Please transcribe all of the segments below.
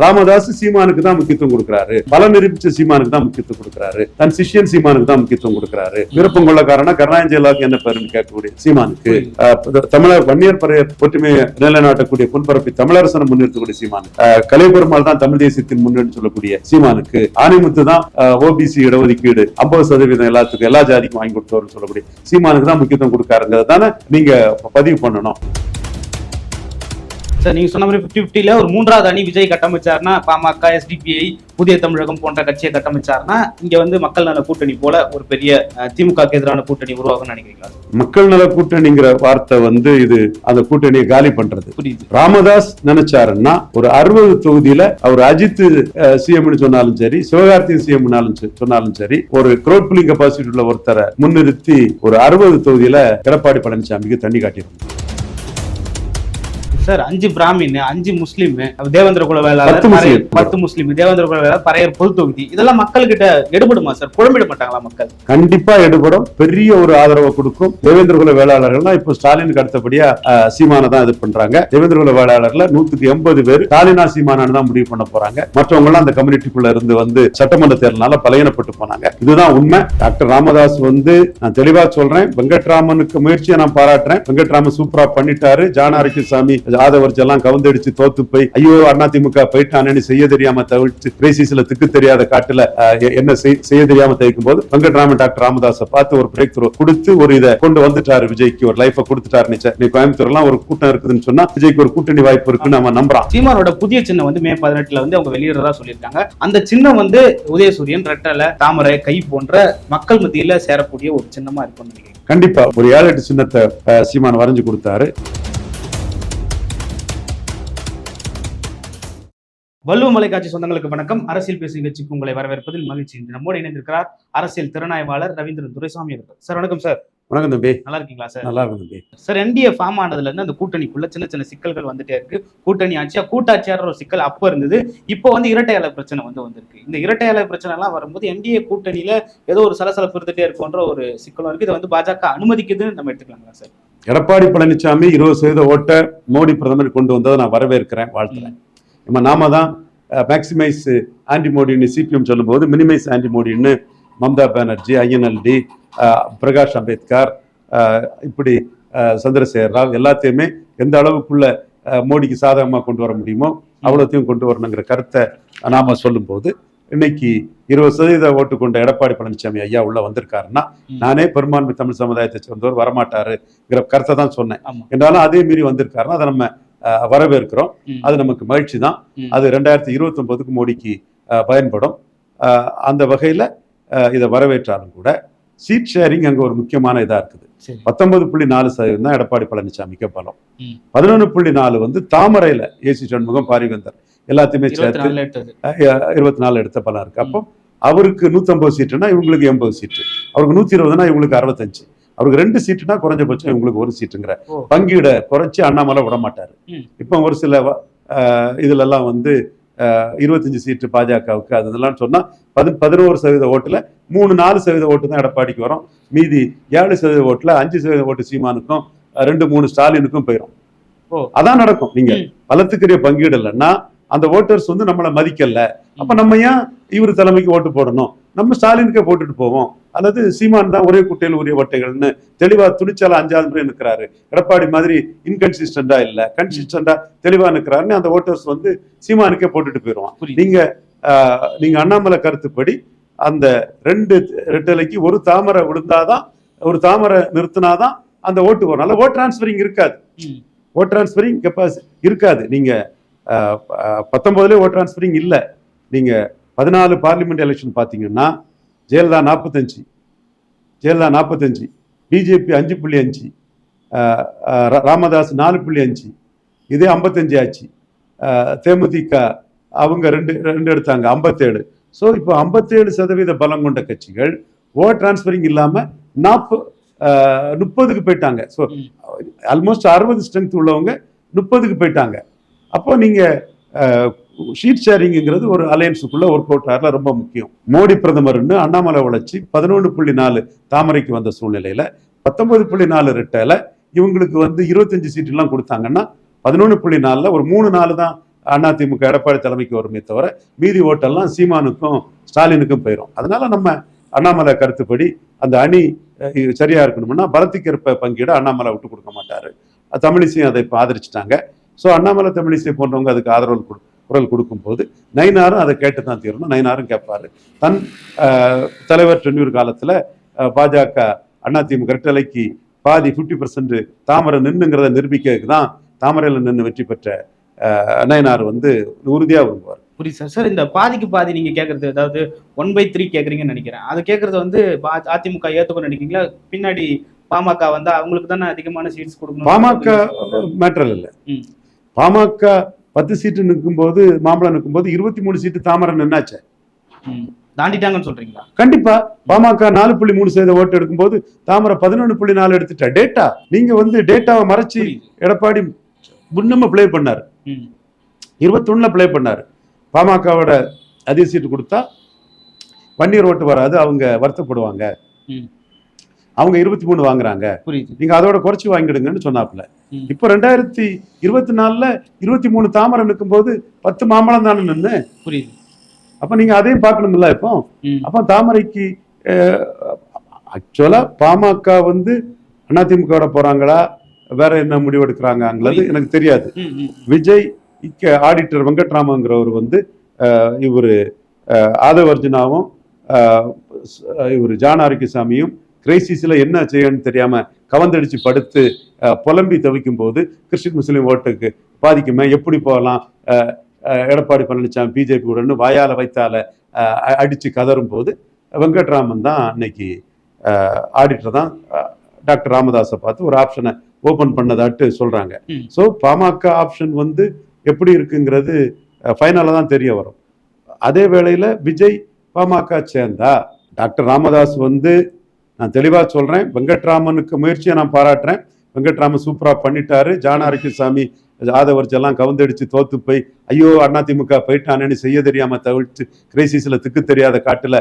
ராமதாஸ் சீமானுக்கு தான் முக்கியத்துவம் கொடுக்கிறாரு. பல நிரூபிச்ச சீமானுக்கு தான் முக்கியத்துவம் கொடுக்கிறாரு. தன் சிஷ்யன் சீமானுக்கு தான் முக்கியத்துவம் கொடுக்கிறாரு. விருப்பம் கொள்ளக்காரனா கருணாஞ்சலாவுக்கு என்ன பேருன்னு கேட்கக்கூடிய சீமானுக்கு தமிழர் வன்னியர் பறைய ஒற்றுமையை நிலைநாட்டக்கூடிய புன்பரப்பி தமிழரசனை முன்னிறுத்தக்கூடிய சீமான் கலைபெருமாள் தான் தமிழ் தேசியத்தின் முன்னெடுத்து சொல்லக்கூடிய சீமானுக்கு ஆணிமுத்து தான் ஓபிசி இடஒதுக்கீடு ஐம்பது சதவீதம் எல்லாத்துக்கும் எல்லா ஜாதிக்கும் வாங்கி கொடுத்தவர்னு சொல்லக்கூடிய சீமானுக்கு தான் முக்கியத்துவம் கொடுக்காருங்கிறத தானே நீங்க பதிவு பண்ணணும். சார் நீங்க சொன்ன மாதிரி பிப்டி பிப்டில ஒரு மூன்றாவது அணி விஜய் கட்டமைச்சாருன்னா பாமக எஸ்டிபிஐ புதிய தமிழகம் போன்ற கட்சியை கட்டமைச்சாருன்னா இங்க வந்து மக்கள் நல கூட்டணி போல ஒரு பெரிய திமுகக்கு எதிரான கூட்டணி உருவாகும்னு நினைக்கிறீங்களா? மக்கள் நல கூட்டணிங்கிற வார்த்தை வந்து இது அந்த கூட்டணியை காலி பண்றது. புரியுது. ராமதாஸ் நினைச்சாருன்னா ஒரு அறுபது தொகுதியில அவர் அஜித் சிஎம்னு சொன்னாலும் சரி சிவகார்த்திகேயன் சிஎம்னாலும் சொன்னாலும் சரி ஒரு crowd pulling கெப்பாசிட்டி உள்ள ஒருத்தரை முன்னிறுத்தி ஒரு அறுபது தொகுதியில எடப்பாடி பழனிசாமிக்கு தண்ணி காட்டியிருந்தாங்க சார் அஞ்சு பிராமின் அஞ்சு முஸ்லீம் தேவேந்திர குல வேளாளர் பத்து முஸ்லிம். தேவேந்திர குல வேளாளர் பறையர் பொது தொகுதி இதெல்லாம் மக்கள் கிட்ட எடுபடுமா சார்? குழம்பிட மாட்டாங்களா மக்கள்? கண்டிப்பா எடுபடும். பெரிய ஒரு ஆதரவை கொடுக்கும். தேவேந்திர குல வேளாளர்கள்லாம் இப்போ ஸ்டாலினுக்கு அடுத்தபடியா சீமானை தான் இது பண்றாங்க. தேவேந்திர குல வேளாளர்ல நூத்துக்கு எண்பது பேர் ஸ்டாலினா சீமானான்னு தான் முடிவு பண்ண போறாங்க. மற்றவங்க எல்லாம் அந்த கம்யூனிட்டிக்குள்ள இருந்து வந்து சட்டமன்ற தேர்தலால பலையனப்பட்டு போனாங்க. இதுதான் உண்மை. டாக்டர் ராமதாஸ் வந்து நான் தெளிவா சொல்றேன். வெங்கட்ராமனுக்கு முயற்சியை நான் பாராட்டுறேன். வெங்கட்ராமன் சூப்பரா பண்ணிட்டாரு. ஜான சாமி ஆதவர்ஜி எல்லாம் கவுந்தடிச்சு தோத்து போய் ஐயோ அதிமுக போயிட்டானேன்னு செய்ய தெரியாம தவிர்த்து கிரேசிஸ்ல திக்கு தெரியாத காட்டுல என்ன செய்- செய்ய தெரியாம தவிக்கும் போது வெங்கட்ராமன் டாக்டர் ராமதாஸை பார்த்து ஒரு பிரேக் த்ரூ கொடுத்து ஒரு இதை கொண்டு வந்துட்டாரு விஜய்க்கு ஒரு லைஃப கொடுத்துட்டாரு. நீ கோயம்புத்தூர் எல்லாம் ஒரு கூட்டம் இருக்குதுன்னு சொன்னா விஜய்க்கு ஒரு கூட்டணி வாய்ப்பு இருக்குன்னு நம்ம நம்புறான். சீமானோட புதிய சின்னம் வந்து மே பதினெட்டுல வந்து அவங்க வெளியிடுறதா சொல்லியிருக்காங்க. அந்த சின்னம் வந்து உதயசூரியன் ரெட்டலை தாமரை கை போன்ற மக்கள் மத்தியில சேரக்கூடிய ஒரு சின்னமா இருக்கும்னு நினைக்கிறேன். கண்டிப்பா ஒரு ஏழு எட்டு சின்னத்தை சீமான் வரைஞ்சு கொடுத்தாரு. வள்ளுவ மலைக்காட்சி சொந்தங்களுக்கு வணக்கம். அரசியல் பேசும் நிகழ்ச்சிக்கு உங்களை வரவேற்பதில் மகிழ்ச்சி. இன்று நம்மோடு இணைந்திருக்கிறார் அரசியல் திறனாய்வாளர் ரவீந்திரன் துரைசாமி அவர்கள். சார் வணக்கம் சார். வணக்கம் தம்பி. நல்லா இருக்கீங்களா சார்? நல்லா இருக்கும் தம்பி. சார் என்டிஏ ஃபார்ம் ஆனதுல இருந்து அந்த கூட்டணிக்குள்ள சின்ன சின்ன சிக்கல்கள் வந்துட்டே இருக்கு. கூட்டணி ஆட்சியா கூட்டாட்சியார் ஒரு சிக்கல் அப்ப இருந்தது. இப்போ வந்து இரட்டை பிரச்சனை வந்து வந்திருக்கு. இந்த இரட்டை இலை பிரச்சனை எல்லாம் வரும்போது என்டிஏ கூட்டணியில ஏதோ ஒரு சலசலப்பு இருந்துட்டே இருக்குன்ற ஒரு சிக்கலும் இருக்கு. இதை வந்து பாஜக அனுமதிக்குதுன்னு நம்ம எடுத்துக்கலாங்களா சார்? எடப்பாடி பழனிசாமி இருபது சதவீத ஓட்டை மோடி பிரதமர் கொண்டு வந்ததை நான் வரவேற்கிறேன் வாழ்த்துறேன். நம்ம நாம தான் மேக்சிமைஸ் ஆன்டி மோடின்னு சிபிஎம் சொல்லும்போது மினிமைஸ் ஆன்டி மோடின்னு மம்தா பானர்ஜி ஐஎன்எல்டி பிரகாஷ் அம்பேத்கர் இப்படி சந்திரசேகர் ராவ் எல்லாத்தையுமே எந்த அளவுக்குள்ள மோடிக்கு சாதகமாக கொண்டு வர முடியுமோ அவ்வளோத்தையும் கொண்டு வரணுங்கிற கருத்தை நாம சொல்லும்போது இன்னைக்கு இருபது சதவீத ஓட்டு கொண்ட எடப்பாடி பழனிசாமி ஐயா உள்ள வந்திருக்காருன்னா. நானே பெரும்பான்மை தமிழ் சமுதாயத்தை சேர்ந்தவர் வரமாட்டாருங்கிற கருத்தை தான் சொன்னேன் என்றாலும் அதே மீறி வந்திருக்காருன்னா அதை நம்ம வரவேற்கிறோம். அது நமக்கு மகிழ்ச்சி தான். அது ரெண்டாயிரத்தி இருபத்தி ஒன்பதுக்கு மோடிக்கு பயன்படும். அந்த வகையில இதை வரவேற்றாலும் கூட சீட் ஷேரிங் அங்க ஒரு முக்கியமான இதா இருக்குது. பத்தொன்பது புள்ளி நாலு சதவீதம் தான் எடப்பாடி பழனிசாமிக்கு பலம். பதினொன்று புள்ளி நாலு வந்து தாமரையில ஏசி சண்முகம் பாரிவேந்தர் எல்லாத்தையுமே சேர்த்து இருபத்தி நாலு எடுத்த பலம் இருக்கு. அப்போ அவருக்கு நூத்தம்பது சீட்டுனா இவங்களுக்கு எண்பது சீட்டு. அவருக்கு நூத்தி இருபதுனா இவங்களுக்கு அறுபத்தஞ்சு. அவருக்கு ரெண்டு சீட்டுனா குறைஞ்சபட்சம் இவங்களுக்கு ஒரு சீட்டுங்கிற. பங்கீட குறைச்சு அண்ணாமலை விட மாட்டாரு. இப்போ ஒரு சில வ- அஹ், இதுல எல்லாம் வந்து இருபத்தஞ்சு சீட்டு பாஜகவுக்கு அது இதெல்லாம் சொன்னா பதி பதினோரு சதவீத ஓட்டுல மூணு நாலு சதவீத ஓட்டு தான் எடப்பாடிக்கு வரும். மீதி ஏழு சதவீத ஓட்டுல அஞ்சு சதவீத ஓட்டு சீமானுக்கும் ரெண்டு மூணு ஸ்டாலினுக்கும் போயிடும். அதான் நடக்கும். நீங்க. பலத்துக்குரிய பங்கீடு இல்லைன்னா அந்த ஓட்டர்ஸ் வந்து நம்மளை மதிக்கல. அப்ப நம்ம ஏன் இவர் தலைமைக்கு ஓட்டு போடணும்? நம்ம ஸ்டாலினுக்கே போட்டுட்டு போவோம். அல்லது சீமான் தான் ஒரே குட்டையில் உரிய ஓட்டைகள்னு தெளிவா துணிச்சால அஞ்சாவது முறை நிற்கிறாரு. எடப்பாடி மாதிரி இன்கன்சிஸ்டண்டா இல்ல. கன்சிஸ்டண்டா தெளிவா நிற்கிறாருன்னு அந்த ஓட்டர்ஸ் வந்து சீமானுக்கே போட்டுட்டு போயிடுவான். நீங்க நீங்க அண்ணாமலை கருத்துப்படி அந்த ரெண்டு ரெட்டலைக்கு ஒரு தாமரை விழுந்தாதான் ஒரு தாமரை நிறுத்தினாதான் அந்த ஓட்டு வரும். அதனால ஓட் டிரான்ஸ்பரிங் இருக்காது. ஓட் டிரான்ஸ்பரிங் கெப்பாசி இருக்காது. நீங்க ஆஹ், ஆஹ், பத்தொன்பதுல ஓட் டிரான்ஸ்பரிங் இல்ல. நீங்க பதினாலு பார்லிமெண்ட் எலெக்ஷன் பார்த்தீங்கன்னா ஜெயலலிதா நாற்பத்தஞ்சு ஜெயலலிதா நாற்பத்தஞ்சு பிஜேபி அஞ்சு புள்ளி அஞ்சு ரா- ராமதாஸ் நாலு புள்ளி அஞ்சு இதே ஐம்பத்தஞ்சு ஆச்சு. தேமுதிக அவங்க ரெண்டு ரெண்டு எடுத்தாங்க ஐம்பத்தேழு. ஸோ இப்போ ஐம்பத்தேழு சதவீத பலம் கொண்ட கட்சிகள் ஓட் டிரான்ஸ்பரிங் இல்லாமல் நாற்ப முப்பதுக்கு போயிட்டாங்க. ஸோ ஆல்மோஸ்ட் அறுபது ஸ்ட்ரென்த் உள்ளவங்க முப்பதுக்கு போயிட்டாங்க. அப்போ நீங்கள் ஷீட் ஷேரிங்கிறது ஒரு அலையன்ஸுக்குள்ள ஒர்க் அவுட் ஆகல ரொம்ப முக்கியம். மோடி பிரதமர்னு அண்ணாமலை வளர்ச்சி பதினொன்று புள்ளி நாலு தாமரைக்கு வந்த சூழ்நிலையில பத்தொன்பது புள்ளி நாலு ரெட்டையில இவங்களுக்கு வந்து இருபத்தஞ்சு சீட்டுலாம் கொடுத்தாங்கன்னா பதினொன்று புள்ளி நாலில் ஒரு மூணு நாலு தான் அதிமுக எடப்பாடி தலைமைக்கு வருமே தவிர மீதி ஓட்டெல்லாம் சீமானுக்கும் ஸ்டாலினுக்கும் போயிடும் அதனால நம்ம அண்ணாமலை கருத்துப்படி அந்த அணி சரியா இருக்கணும்னா பலத்துக்கேற்ப பங்கீட அண்ணாமலை விட்டு கொடுக்க மாட்டாரு. தமிழிசையும் அதை இப்போ ஆதரிச்சிட்டாங்க. ஸோ அண்ணாமலை தமிழிசை போன்றவங்க அதுக்கு ஆதரவு கொடு- குரல் கொடுக்கும்போது நயினாரும் அதை கேட்டு தான் தீரணும் நயினாரும் கேட்பாரு. தன் தலைவர் டென்னூர் காலத்துல பாஜக அதிமுக ரெட்டலைக்கு பாதி ஃபிஃப்டி பர்சன்ட் தாமரை நின்னுங்கிறத நிரூபிக்கிறதுக்கு தான் தாமரையில் நின்று வெற்றி பெற்ற நயினார் வந்து உறுதியா விரும்புவார் புரியுது சார். சார் இந்த பாதிக்கு பாதி நீங்க கேக்குறது அதாவது ஒன் பை த்ரீ கேக்குறீங்கன்னு நினைக்கிறேன். அது கேக்குறது வந்து அதிமுக ஏத்துக்கணும் நினைக்கிறீங்களா? பின்னாடி பாமக வந்து அவங்களுக்கு தானே அதிகமான சீட்ஸ் கொடுக்கணும் பாமக மேட்டர் இல்லை. பாமக பத்து சீட்டு நிற்கும்போது மாம்பழம் நிற்கும்போது இருபத்தி மூணு சீட்டு தாமரை நின்னாச்சு. தாண்டிட்டாங்கன்னு சொல்றீங்களா கண்டிப்பா பாமக நாலு புள்ளி மூணு சதவீத ஓட்டு எடுக்கும்போது தாமரை பதினொன்று புள்ளி நாலு எடுத்துட்டா டேட்டா நீங்க வந்து டேட்டாவை மறைச்சு. எடப்பாடி முன்னம ப்ளே பண்ணாரு. இருபத்தொன்னுல ப்ளே பண்ணாரு பாமகவோட அதிக சீட்டு கொடுத்தா பன்னீர் ஓட்டு வராது அவங்க வருத்தப்படுவாங்க. அவங்க இருபத்தி மூணு வாங்குறாங்க. புரியுது. நீங்க அதோட குறைச்சு வாங்கிடுங்கன்னு சொன்னாப்புல. இப்போ ரெண்டாயிரத்தி இருபத்தி நாலுல இருபத்தி மூணு தாமரை நிற்கும்போது பத்து மாம்பழம் தானே நின்று புரியுது. அப்ப நீங்க அதையும் பார்க்கணும்ல இப்போ. அப்போ தாமரைக்கு ஆக்சுவலா பாமக வந்து அதிமுக போறாங்களா? வேற என்ன முடிவு எடுக்கிறாங்கங்கிறது எனக்கு தெரியாது. விஜய் இக்க ஆடிட்டர் வெங்கட்ராமங்கிறவர் வந்து இவர் ஆதவர்ஜுனாவும் இவர் ஜான் ஆரோக்கியசாமியும் கிரைசிஸ்ல என்ன செய்யணும்னு தெரியாம கவந்தடிச்சு படுத்து புலம்பி தவிக்கும் போது கிறிஸ்டின் முஸ்லீம் ஓட்டுக்கு பாதிக்குமே. எப்படி போகலாம்? எடப்பாடி பழனிசாமி பிஜேபி உடனே வாயால வைத்தால அஹ், அ- அடிச்சு கதறும் போது வெங்கட்ராமன் தான் இன்னைக்கு ஆடிட்டர் தான் டாக்டர் ராமதாஸை பார்த்து ஒரு ஆப்ஷனை ஓபன் பண்ணதாட்டு சொல்றாங்க. ம். ஸோ பாமக ஆப்ஷன் வந்து எப்படி இருக்குங்கிறது ஃபைனலாக தான் தெரிய வரும். அதே வேளையில விஜய் பாமக சேர்ந்தா டாக்டர் ராமதாஸ் வந்து நான் தெளிவாக சொல்றேன். வெங்கட்ராமனுக்கு முயற்சியை நான் பாராட்டுறேன். வெங்கட்ராமன் சூப்பரா பண்ணிட்டாரு. ஜான ஆரோக்கியசாமி ஆதவர்ஜி எல்லாம் கவுந்தடிச்சு தோத்து போய் ஐயோ அதிமுக போயிட்டானேன்னு செய்ய தெரியாம தவிர்த்து கிரைசிஸ்ல திக்கு தெரியாத காட்டுல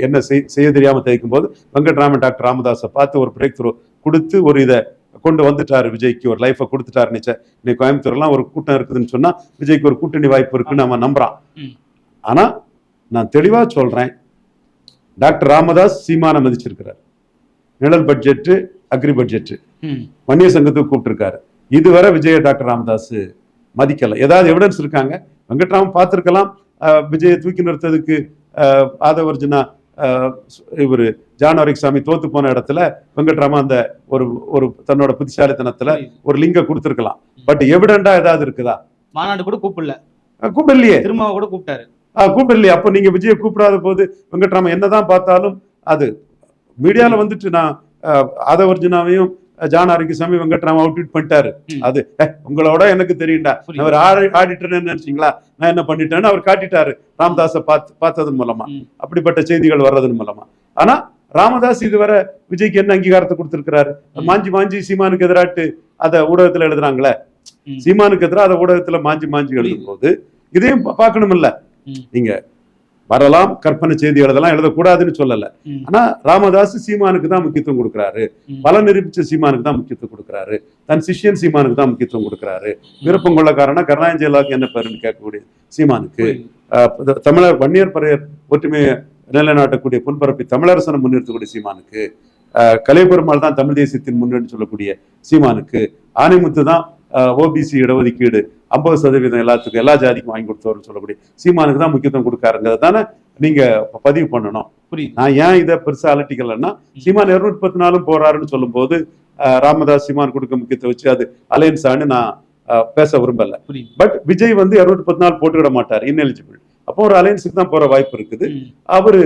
என்ன செய்- செய்ய தெரியாம தவிக்கும் போது வெங்கட்ராமன் டாக்டர் ராமதாஸை பார்த்து ஒரு பிரேக் த்ரூ கொடுத்து ஒரு இதை கொண்டு வந்துட்டாரு விஜய்க்கு ஒரு லைஃபை கொடுத்துட்டாரு நிச்சயம் இன்னைக்கு கோயம்புத்தூர்லாம் ஒரு கூட்டம் இருக்குதுன்னு சொன்னா விஜய்க்கு ஒரு கூட்டணி வாய்ப்பு இருக்குன்னு அவன் நம்புறான். ம். ஆனா நான் தெளிவா சொல்றேன் டாக்டர் ராமதாஸ் சீமான மதிச்சிருக்கிறார். நிழல் பட்ஜெட் அக்ரி பட்ஜெட். வன்னிய சங்கத்துக்கு கூப்பிட்டுருக்காரு. இதுவரை விஜய டாக்டர் ராமதாஸ் மதிக்கல. ஏதாவது எவிடன்ஸ் இருக்காங்க? வெங்கட்ராமன் பார்த்திருக்கலாம். விஜயை தூக்கி நிறுத்ததுக்கு ஆதவர்ஜுனா இவர் ஜான் சாமி தோத்து போன இடத்துல வெங்கட்ராமன் அந்த ஒரு ஒரு தன்னோட புத்திசாலித்தனத்துல ஒரு லிங்க கொடுத்துருக்கலாம். பட் எவிடண்டா ஏதாவது இருக்குதா? மாநாடு கூட கூப்பிடல. கூப்பிடலையே. திருமாவை கூட கூப்பிட்டாரு. கூப்பிடலையே அப்போ நீங்க விஜயை கூப்பிடாத போது வெங்கட்ராமன் என்னதான் பார்த்தாலும் அது மீடியால வந்துட்டு நான் ஆஹ், ஆதவர்ஜுனாவையும் ஜான் ஆரோக்கியசாமி வெங்கட்ராம அவுட்வீட் பண்ணிட்டாரு. அது "ஏய், உங்களோட எனக்கு தெரியும்டா. அவர் ஆடிட்டர்னு நினைச்சீங்களா நான் என்ன பண்ணிட்டேன்னு அவர் காட்டிட்டாரு ராமதாஸை பார்த்து பார்த்ததன் மூலமா. அப்படிப்பட்ட செய்திகள் வர்றதன் மூலமா ஆனா ராமதாஸ் இதுவரை விஜய்க்கு என்ன அங்கீகாரத்தை கொடுத்திருக்கிறாரு. மாஞ்சி மாஞ்சி சீமானுக்கு எதிராட்டு அதை ஊடகத்துல எழுதுறாங்களே. சீமானுக்கு எதிராக அதை ஊடகத்துல மாஞ்சி மாஞ்சி எழுதும் போது இதையும் பா- பார்க்கணுமில்ல ம். நீங்க வரலாம் கற்பனை செய்தி எழுதலாம் எழுதக்கூடாதுன்னு சொல்லல. ஆனா ராமதாஸ் சீமானுக்கு தான் முக்கியத்துவம் கொடுக்கிறாரு. பல நிரூபிச்ச சீமானுக்கு தான் முக்கியத்துவம் கொடுக்கிறாரு. தன் சிஷ்யன் சீமானுக்கு தான் முக்கியத்துவம் கொடுக்கிறாரு. விருப்பம் கொள்ளக்காரனா கருணாஞ்சலாவுக்கு என்ன பேருன்னு கேட்கக்கூடிய சீமானுக்கு. தமிழர் வன்னியர் பறையர் ஒற்றுமையை நிலைநாட்டக்கூடிய பொன்பரப்பி தமிழரசனை முன்னிறுத்தக்கூடிய சீமானுக்கு. கலைபெருமாள் தான் தமிழ் தேசியத்தின் முன்னெடுத்து சொல்லக்கூடிய சீமானுக்கு. ஆனைமுத்து தான் ஓபிசி இடஒதுக்கீடு ஐம்பது சதவீதம் எல்லாத்துக்கும் எல்லா ஜாதிக்கும் வாங்கி கொடுத்தவர்னு சொல்லக்கூடிய சீமானுக்கு தான் முக்கியத்துவம் கொடுக்காருங்கிறத தானே நீங்க பதிவு பண்ணணும். புரியுது. நான் ஏன் இதை பெருசா அலட்டிக்கலன்னா சீமான் இருநூத்தி பத்து நாளும் போறாருன்னு சொல்லும்போது ஆஹ் ராமதாஸ் சீமான் கொடுக்க முக்கியத்துவம் வச்சு அது அலையன்ஸான்னு நான் ஆஹ் பேச விரும்பல. பட் விஜய் வந்து இருநூத்தி பத்து நாள் போட்டுவிட மாட்டார் இன்எலிஜிபிள் அப்போ ஒரு அலையன்ஸுக்கு தான் போற வாய்ப்பு இருக்குது. அவரு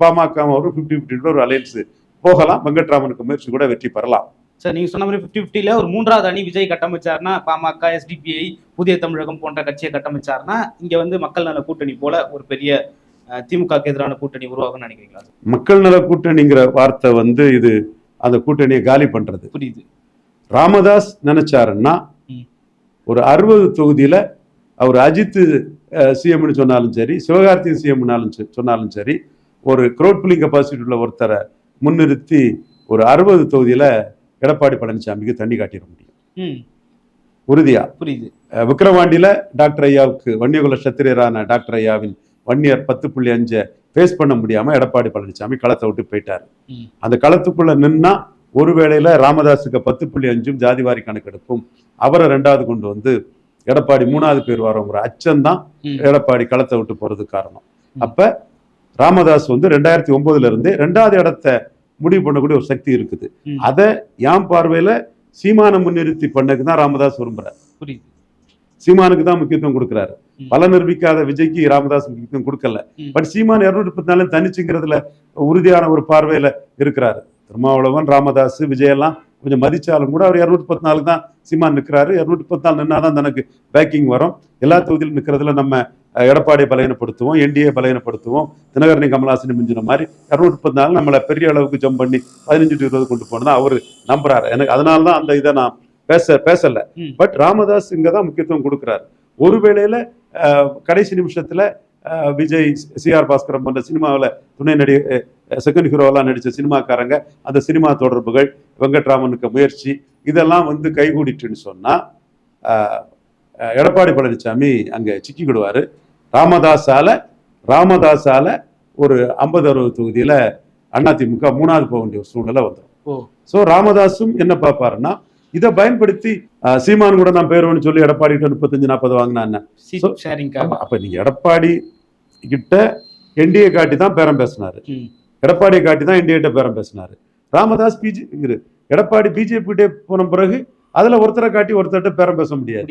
பாமக ஒரு ஃபிஃப்டி ஃபிஃப்டி ஒரு அலையன்ஸ் போகலாம் வெங்கட்ராமனுக்கு முயற்சி கூட வெற்றி பெறலாம். சார் நீங்க சொன்ன மாதிரி ஃபிஃப்டி ஃபிஃப்டில ஒரு மூன்றாவது அணி விஜய் கட்டமைச்சாருன்னா பாமக எஸ்டிபிஐ புதிய தமிழகம் போன்ற கட்சியை கட்டமைச்சாருன்னா இங்க வந்து மக்கள் நல கூட்டணி போல ஒரு பெரிய திமுகக்கு எதிரான கூட்டணி உருவாகும்னு நினைக்கிறீங்களா மக்கள் நல கூட்டணிங்கிற வார்த்தை வந்து இது அந்த கூட்டணியை காலி பண்றது. புரியுது. ராமதாஸ் நினைச்சாருன்னா. ஒரு அறுபது தொகுதியில அவர் அஜித் சிஎம்னு சொன்னாலும் சரி சிவகார்த்திகேயன் சிஎம்னாலும் சொன்னாலும் சரி ஒரு crowd pulling கெப்பாசிட்டி உள்ள ஒருத்தரை முன்னிறுத்தி ஒரு அறுபது தொகுதியில எடப்பாடி பழனிசாமிக்கு தண்ணி காட்டிட முடியும் உறுதியா புரியுது அஹ் விக்கிரவாண்டியில டாக்டர் ஐயாவுக்கு வன்னியகுல சத்திரியரான டாக்டர் ஐயாவின் வன்னியர் பத்து புள்ளி அஞ்சை ஃபேஸ் பண்ண முடியாம எடப்பாடி பழனிசாமி களத்தை விட்டு போயிட்டாரு. அந்த களத்துக்குள்ள நின்னா ஒரு வேளையில ராமதாஸுக்கு பத்து புள்ளி அஞ்சும் ஜாதிவாரி கணக்கெடுப்பும் அவரை ரெண்டாவது கொண்டு வந்து எடப்பாடி மூணாவது பேர் வரோங்கிற அச்சம்தான். எடப்பாடி களத்தை விட்டு போறதுக்கு காரணம். அப்ப ராமதாஸ் வந்து ரெண்டாயிரத்தி ஒன்பதுல இருந்து ரெண்டாவது இடத்தை முடிவு பண்ணக்கூடிய ஒரு சக்தி இருக்குது. அதை என் பார்வையில சீமான முன்னிறுத்தி பண்ணக்கு தான் ராமதாஸ் விரும்புறாரு. புரியுது. சீமானுக்கு தான் முக்கியத்துவம் கொடுக்குறாரு. பல நிரூபிக்காத விஜய்க்கு ராமதாஸ் முக்கியத்துவம் கொடுக்கல. பட் சீமான் இருநூற்றி முப்பத்தி நாலு தனிச்சுங்கிறதுல உறுதியான ஒரு பார்வையில இருக்கிறாரு. திருமாவளவன் ராமதாஸ் விஜய் எல்லாம் கொஞ்சம் மதிச்சாலும் கூட அவர் இருநூற்றி முப்பத்தி நாலு தான் சீமான் நிற்கிறாரு இருநூற்றி முப்பத்தி நாலு நின்னாதான் தனக்கு பேக்கிங் வரும். எல்லா தொகுதியிலும் நிற்கிறதுல நம்ம எடப்பாடியை பலகீனப்படுத்துவோம் என்டிஏ பலகீனப்படுத்துவோம் தினகரனி கமலாசனி மிஞ்சின மாதிரி இருநூற்றி முப்பத்தி நாலு நம்மளை பெரிய அளவுக்கு ஜம்ப் பண்ணி பதினஞ்சு டு இருபது கொண்டு போனதா அவர் நம்புறாரு. எனக்கு அதனால தான் அந்த இதை நான் பேச பேசல. பட் ராமதாஸ் இங்க தான் முக்கியத்துவம் கொடுக்குறாரு. ஒரு வேளையில அஹ், கடைசி நிமிஷத்துல விஜய் சி ஆர் பாஸ்கரம் போன்ற சினிமாவில் துணை நடி செகண்ட் ஹீரோவெல்லாம் நடிச்ச சினிமாக்காரங்க அந்த சினிமா தொடர்புகள் வெங்கட்ராமனுக்கு முயற்சி இதெல்லாம் வந்து கைகூடிட்டுன்னு சொன்னா அஹ், அஹ், எடப்பாடி பழனிசாமி அங்க சிக்கிக்கிடுவாரு ராமதாஸால ராமதாஸால ஒரு ஐம்பது அறுபது தொகுதியில அதிமுக மூணாவது போக வேண்டிய சூழ்நிலை வந்துடும் ஸோ ராமதாஸும் என்ன பார்ப்பாருன்னா இதை பயன்படுத்தி சீமான் கூட நான் பேருவன்னு சொல்லி எடப்பாடி கிட்ட முப்பத்தஞ்சு நாற்பது வாங்கினா சீட் So- ஷேரிங்காக அப்ப நீங்க எடப்பாடி கிட்ட என்டிஏ காட்டி தான் பேரம் பேசினாரு. எடப்பாடியை காட்டி தான் என்டிஏ கிட்ட பேரம் பேசினாரு. ராமதாஸ் பிஜே எடப்பாடி பிஜேபி கிட்டே போன பிறகு அதுல ஒருத்தரை காட்டி ஒருத்தர்கிட்ட பேரம் பேச முடியாது.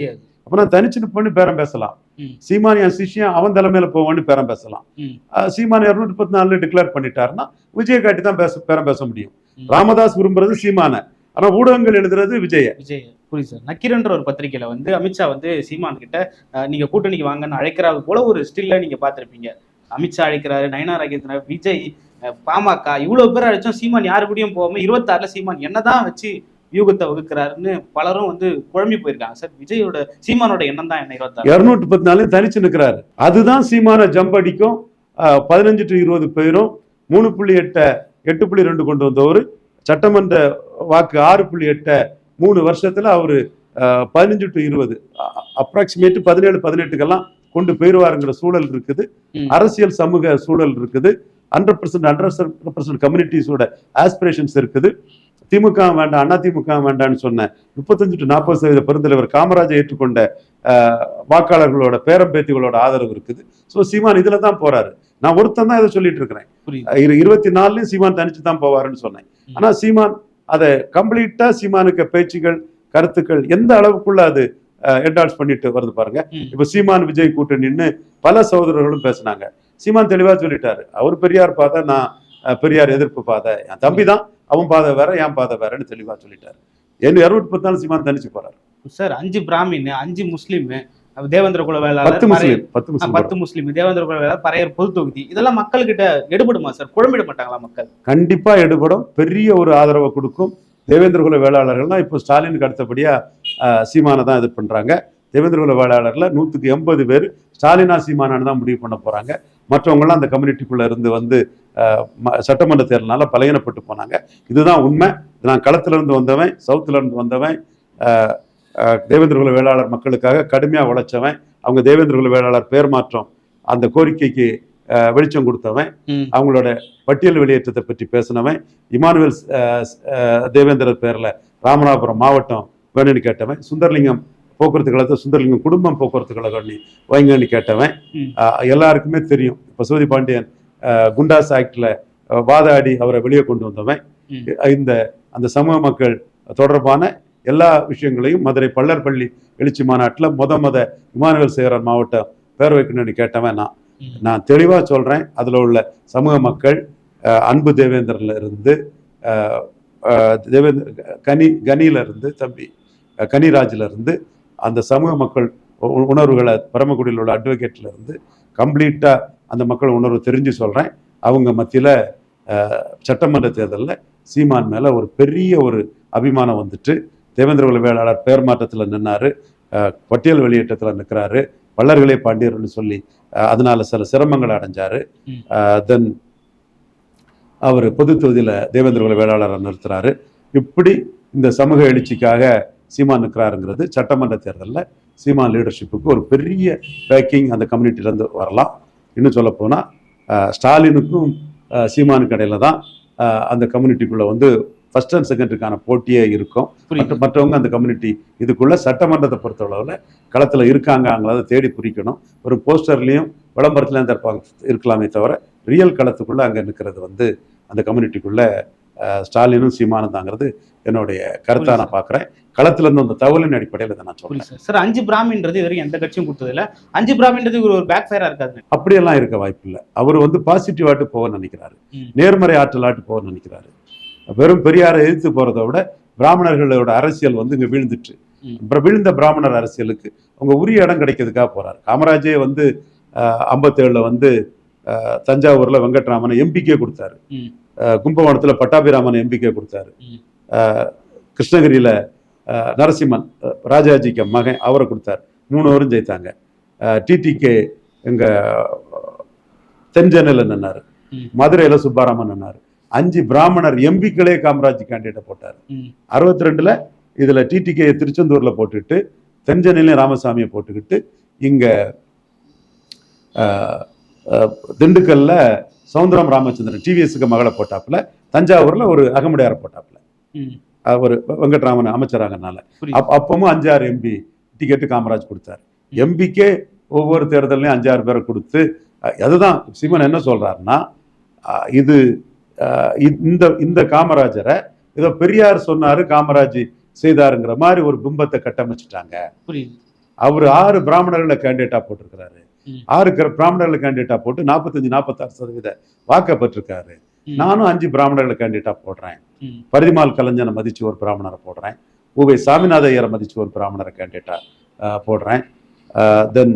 அப்ப நான் தனிச்சு பண்ணி பேரம் பேசலாம். ம். சீமான் என் சிஷ்யன் அவன் தலைமையில போவான்னு பேரம் பேசலாம். சீமான் இருநூற்றி முப்பத்தி நாலுல டிக்ளேர் பண்ணிட்டாருன்னா விஜய காட்டி தான் பேச பேரம் பேச முடியும். ராமதாஸ் விரும்புறது சீமான. ஆனா ஊடகங்கள் எழுதுறது விஜய. விஜய். புரியுது சார். நக்கீரன்ற ஒரு பத்திரிக்கையில வந்து அமித்ஷா வந்து சீமான் கிட்ட நீங்க கூட்டணிக்கு வாங்கன்னு அழைக்கிறாரு போல ஒரு ஸ்டில்ல நீங்க பார்த்திருப்பீங்க. அமித்ஷா அழைக்கிறாரு நயனார் அழைக்கிறார் விஜய் பாமக இவ்வளவு பேர் அழைச்சோம் சீமான் யாரு கூடயும் போகாம இருபத்தாறுல சீமான் என்னதான் வச்சு வியூகத்தை வகுக்கிறாருன்னு பலரும் வந்து குழம்பி போயிருக்காங்க. சார் விஜயோட சீமானோட எண்ணம் தான் என்ன இருபத்தாறு இருநூற்றி முப்பத்தி நாலு தனிச்சு நிற்கிறாரு அதுதான் சீமான ஜம்ப் அடிக்கும். பதினஞ்சு டு இருபது பேரும் மூணு புள்ளி எட்ட எட்டு புள்ளி ரெண்டு கொண்டு வந்தவர். சட்டமன்ற வாக்கு ஆறு புள்ளி எட்ட மூணு வருஷத்துல அவரு பதினஞ்சு டு இருபது அப்ராக்சிமேட் பதினேழு பதினெட்டுக்கெல்லாம் கொண்டு போயிருவாருங்கிற சூழல் இருக்குது. அரசியல் சமூக சூழல் இருக்குது. ஹண்ட்ரட் பர்சன்ட் ஹண்ட்ரட் பர்சன்ட் கம்யூனிட்டிஸோட ஆஸ்பிரேஷன்ஸ் இருக்குது. திமுக வேண்டாம் அண்ணா திமுக வேண்டாம்னு சொன்ன முப்பத்தஞ்சு டு நாற்பது சதவீத பெருந்தலைவர் காமராஜை ஏற்றுக்கொண்ட வாக்காளர்களோட பேரம்பேத்திகளோட ஆதரவு இருக்குது. ஸோ சீமான் இதுல தான் போறாரு. நான் ஒருத்தன் தான் இதை சொல்லிட்டு இருக்கிறேன். இருபத்தி நாலுலயும் சீமான் தனிச்சு தான் போவாருன்னு சொன்னேன். ம். ஆனா சீமான் அதை கம்ப்ளீட்டா சீமானுக்கு பேச்சுகள் கருத்துக்கள் எந்த அளவுக்குள்ள அது என்டால்ஸ் பண்ணிட்டு வருது பாருங்க. இப்ப சீமான் விஜய் கூட்டணின்னு பல சகோதரர்களும் பேசுனாங்க. சீமான் தெளிவா சொல்லிட்டாரு. அவர் பெரியார் பாதை நான் பெரியார் எதிர்ப்பு பாதை. என் தம்பி தான் அவன் பாதை வேற என் பாதை வேறன்னு தெளிவா சொல்லிட்டாரு. என்ன இருநூத்தி பத்து நாள் சீமான் தனிச்சு போறாரு. சார் அஞ்சு பிராமின் அஞ்சு முஸ்லீம் தேவேந்திர குல வேளாளர் பத்து முஸ்லீம் பத்து முஸ்லீம் பத்து முஸ்லீம் தேவேந்திர குல வேளாளர் பறையர் பொது தொகுதி. இதெல்லாம் மக்கள்கிட்ட எடுபடுமா சார்? குழம்பிட மாட்டாங்களா மக்கள்? கண்டிப்பா எடுபடும். பெரிய ஒரு ஆதரவை கொடுக்கும். தேவேந்திர குல வேளாளர்கள்லாம் இப்போ ஸ்டாலினுக்கு அடுத்தபடியா சீமானை தான் இது பண்றாங்க. தேவேந்திர குல வேளாளர்ல நூத்துக்கு எண்பது பேர் ஸ்டாலினா சீமானான்னு தான் முடிவு பண்ண போறாங்க. மற்றவங்களாம் அந்த கம்யூனிட்டிக்குள்ள இருந்து வந்து சட்டமன்ற தேர்தல்னால பலையனப்பட்டு போனாங்க. இதுதான் உண்மை. நான் களத்துல இருந்து வந்தவன் சவுத்துல இருந்து வந்தவன் அஹ், அஹ், தேவேந்திர குல வேளாளர் மக்களுக்காக கடுமையா உழைச்சவன் அவங்க தேவேந்திர குல வேளாளர் பேர் மாற்றம் அந்த கோரிக்கைக்கு வெளிச்சம் கொடுத்தவன் அவங்களோட பட்டியல் வெளியேற்றத்தை பற்றி பேசினவன் இமானுவேல் தேவேந்திரர் பேர்ல ராமநாதபுரம் மாவட்டம் வேணும்னு கேட்டவன் சுந்தர்லிங்கம் போக்குவரத்து கழகத்தை சுந்தர்லிங்கம் குடும்பம் போக்குவரத்து கழகம் வைங்கன்னு கேட்டவன். எல்லாருக்குமே தெரியும். பசுபதி பாண்டியன் குண்டாஸ் ஆக்ட்ல வாதாடி அவரை வெளியே கொண்டு வந்தவன். இந்த அந்த சமூக மக்கள் தொடர்பான எல்லா விஷயங்களையும் மதுரை பள்ளர்பள்ளி எழுச்சி மாநாட்டில் முத முத இமானுவேல் சேகரன் மாவட்டம் பேர் வைக்கணும்னு கேட்டவன் நான். நான் தெளிவா சொல்றேன் அதுல உள்ள சமூக மக்கள் அன்பு தேவேந்திரன்ல இருந்து தேவேந்திர கனி கனியில இருந்து தம்பி அஹ், கனிராஜ்ல இருந்து அந்த சமூக மக்கள் உணர்வுகளை பரமக்குடியில் உள்ள அட்வொகேட்ல இருந்து கம்ப்ளீட்டா அந்த மக்கள் உணர்வு தெரிஞ்சு சொல்றேன். அவங்க மத்தியில சட்டமன்ற தேர்தலில் சீமான் மேல ஒரு பெரிய ஒரு அபிமானம் வந்துட்டு தேவேந்திர குல வேளாளர் பெயர் மாற்றத்தில் நின்னாரு. பட்டியல் வெளியேற்றத்துல நிற்கிறாரு வள்ளர்களே பாண்டியர்னு சொல்லி அதனால சில சிரமங்களை அடைஞ்சாரு. தென் அவர் பொது தொகுதியில தேவேந்திர வேளாளரை நிறுத்துறாரு. இப்படி இந்த சமூக எழுச்சிக்காக சீமான் நிற்கிறாருங்கிறது சட்டமன்ற தேர்தலில் சீமான் லீடர்ஷிப்புக்கு ஒரு பெரிய பேக்கிங் அந்த கம்யூனிட்டிலேருந்து வரலாம். இன்னும் சொல்ல போனால் ஸ்டாலினுக்கும் சீமானுக்கு இடையில தான் அந்த கம்யூனிட்டிக்குள்ளே வந்து ஃபர்ஸ்ட் அண்ட் செகண்டுக்கான போட்டியே இருக்கும். மற்றவங்க அந்த கம்யூனிட்டி இதுக்குள்ள சட்டமன்றத்தை பொறுத்தளவில் களத்தில் இருக்காங்க அவங்கள தேடி பிரிக்கணும் ஒரு போஸ்டர்லேயும் விளம்பரத்துலேயும் இருப்பாங்க இருக்கலாமே தவிர ரியல் களத்துக்குள்ள அங்கே நிற்கிறது வந்து அந்த கம்யூனிட்டிக்குள்ள ஸ்டாலினும் சீமானும் தாங்கிறது என்னுடைய கருத்தா நான் பார்க்குறேன் களத்துல இருந்து அந்த தகவலின் அடிப்படையில் இதை நான் சொல்றேன். சார். அஞ்சு பிராமின்றது இது வரைக்கும் எந்த கட்சியும் கொடுத்தது இல்ல அஞ்சு பிராமின்றது ஒரு பேக் ஃபயரா இருக்காது அப்படியெல்லாம் இருக்க வாய்ப்பு இல்லை அவர் வந்து பாசிட்டிவ் ஆட்டு போக நினைக்கிறாரு. நேர்மறை ஆற்றல் ஆட்டு போக நினைக்கிறாரு. வெறும் பெரியாரை எதிர்த்து போறதை விட பிராமணர்களோட அரசியல் வந்து இங்க வீழ்ந்துட்டு. விழுந்த பிராமணர் அரசியலுக்கு அவங்க உரிய இடம் கிடைக்கிறதுக்காக போறாரு. காமராஜே வந்து ஐம்பத்தேழுல வந்து தஞ்சாவூர்ல வெங்கட்ராமனை எம்பிக்கே கொடுத்தாரு. கும்பகோணத்துல பட்டாபிராமன் எம்பிக்கே கொடுத்தாரு. கிருஷ்ணகிரியில நரசிம்மன் ராஜாஜிக்கு மகன் அவரை கொடுத்தாரு. மூணு வரும் ஜெயித்தாங்க டிடிகே எங்க தென்சென்னையில் நின்னாரு. மதுரையில சுப்பாராமன் நின்னாரு. அஞ்சு பிராமணர் எம்பிக்களே காமராஜ் கேண்டிடேட்டை போட்டார். அறுபத்தி ரெண்டுல இதுல டிடிகே திருச்செந்தூர்ல போட்டுட்டு தென்சென்னையிலையும் ராமசாமியை போட்டுக்கிட்டு இங்க திண்டுக்கல்ல சவுந்தரம் ராமச்சந்திரன் டிவிஎஸ்க்கு மகளை போட்டாப்புல. தஞ்சாவூர்ல ஒரு அகமுடையார போட்டாப்புல. ஒரு வெங்கட்ராமன் அப் அப்பவும் அஞ்சாறு எம்பி டிக்கெட்டு காமராஜ் கொடுத்தாரு. எம்பிக்கே ஒவ்வொரு தேர்தலையும் அஞ்சாறு பேரை கொடுத்து அதுதான் சீமன் என்ன சொல்றாருன்னா இது இந்த இந்த காமராஜரை ஏதோ பெரியார் சொன்னாரு காமராஜ் செய்தாருங்கிற மாதிரி ஒரு பிம்பத்தை கட்டமைச்சிட்டாங்க. அவர் ஆறு பிராமணர்களை கேண்டிடேட்டா போட்டிருக்கிறாரு. ஆறு பிராமணர்களை கேண்டிடேட்டா போட்டு நாற்பத்தஞ்சு நாற்பத்தாறு சதவீத வாக்க பெற்றிருக்காரு. நானும் அஞ்சு பிராமணர்களை கேண்டிடேட்டா போடுறேன். பரிதிமால் கலைஞனை மதிச்சு ஒரு பிராமணரை போடுறேன். ஊவை சாமிநாத ஐயரை மதிச்சு ஒரு பிராமணரை கேண்டிடேட்டா போடுறேன். தென்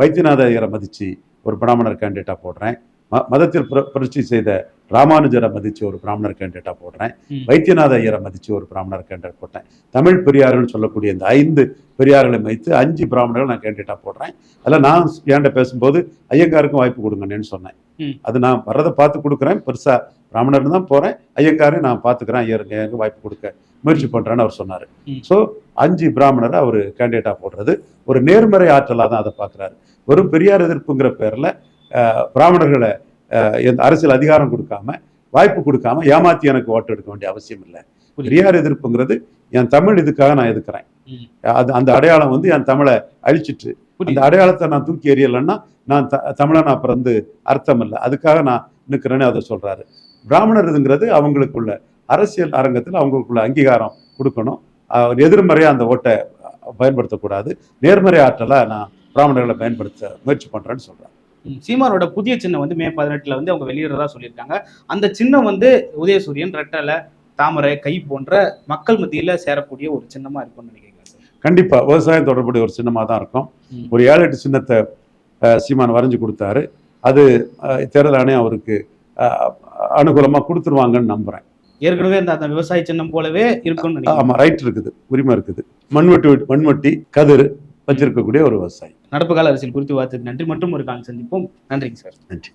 வைத்தியநாத ஐயரை மதிச்சு ஒரு பிராமணர் கேண்டிடேட்டா போடுறேன். மதத்தில் புர- புரட்சி செய்த ராமானுஜரை மதிச்சு ஒரு பிராமணர் கேண்டிடேட்டா போடுறேன். வைத்தியநாத ஐயரை மதிச்சு ஒரு பிராமணர் கேண்டிடேட் போட்டேன். தமிழ் பெரியார்கள் சொல்லக்கூடிய இந்த ஐந்து பெரியார்களை வைத்து அஞ்சு பிராமணர்கள் நான் கேண்டிடேட்டா போடுறேன். அதில் நான் ஏன்ட பேசும்போது ஐயங்காருக்கும் வாய்ப்பு கொடுங்கன்னு சொன்னேன். அது நான் வர்றதை பார்த்து கொடுக்குறேன். பெருசா பிராமணர்னு தான் போறேன். ஐயங்காரை நான் பார்த்துக்கிறேன். ஐயருக்கு வாய்ப்பு கொடுக்க முயற்சி பண்றேன்னு அவர் சொன்னார். ஸோ அஞ்சு பிராமணரை அவர் கேண்டிடேட்டா போடுறது ஒரு நேர்மறை ஆற்றலாக தான் அதை பார்க்குறாரு. வெறும் பெரியார் எதிர்ப்புங்கிற பேர்ல பிராமணர்களை அரசியல் அதிகாரம் கொடுக்காம வாய்ப்பு கொடுக்காம ஏமாத்தி எனக்கு ஓட்டு எடுக்க வேண்டிய அவசியம் இல்லை. பெரியார் எதிர்ப்புங்கிறது என் தமிழ் இதுக்காக நான் எதுக்குறேன். ம். அது அந்த அடையாளம் வந்து என் தமிழை அழிச்சிட்டு அந்த அடையாளத்தை நான் தூக்கி எறியலைன்னா நான் த தமிழன் அப்புறம் வந்து அர்த்தம் இல்லை. அதுக்காக நான் நிற்கிறேன்னு அதை சொல்றாரு. பிராமணர் இதுங்கிறது அவங்களுக்குள்ள அரசியல் அரங்கத்தில் அவங்களுக்குள்ள அங்கீகாரம் கொடுக்கணும். அவர் எதிர்மறையா அந்த ஓட்டை பயன்படுத்தக்கூடாது. நேர்மறை ஆற்றலை நான் பிராமணர்களை பயன்படுத்த முயற்சி பண்றேன்னு சொல்றேன் ம். சீமானோட புதிய சின்னம் வந்து மே பதினெட்டுல வந்து அவங்க வெளியிடுறதா சொல்லியிருக்காங்க. அந்த சின்னம் வந்து உதயசூரியன் ரெட்டலை தாமரை கை போன்ற மக்கள் மத்தியில சேரக்கூடிய ஒரு சின்னமா இருக்கும்னு நினைக்கிறீங்களா சார். கண்டிப்பா விவசாயம் தொடர்புடைய ஒரு சின்னமா தான் இருக்கும். ஒரு ஏழு எட்டு சின்னத்தை சீமான் வரைஞ்சு கொடுத்தாரு. அது தேர்தல் ஆணையம் அவருக்கு அஹ், அனுகூலமா கொடுத்துருவாங்கன்னு நம்புறேன். ஏற்கனவே இந்த அந்த விவசாய சின்னம் போலவே இருக்கும்னு நினைக்கிறேன். ஆமா ரைட் இருக்குது. உரிமை இருக்குது. மண்வெட்டி மண்வெட்டி கதிர் வச்சிருக்கக்கூடிய ஒரு விவசாயி. நடப்பு கால அரசியல் குறித்து வார்த்தைக்கு நன்றி. மற்றும் ஒரு காலம் சந்திப்போம். நன்றிங்க சார். நன்றி.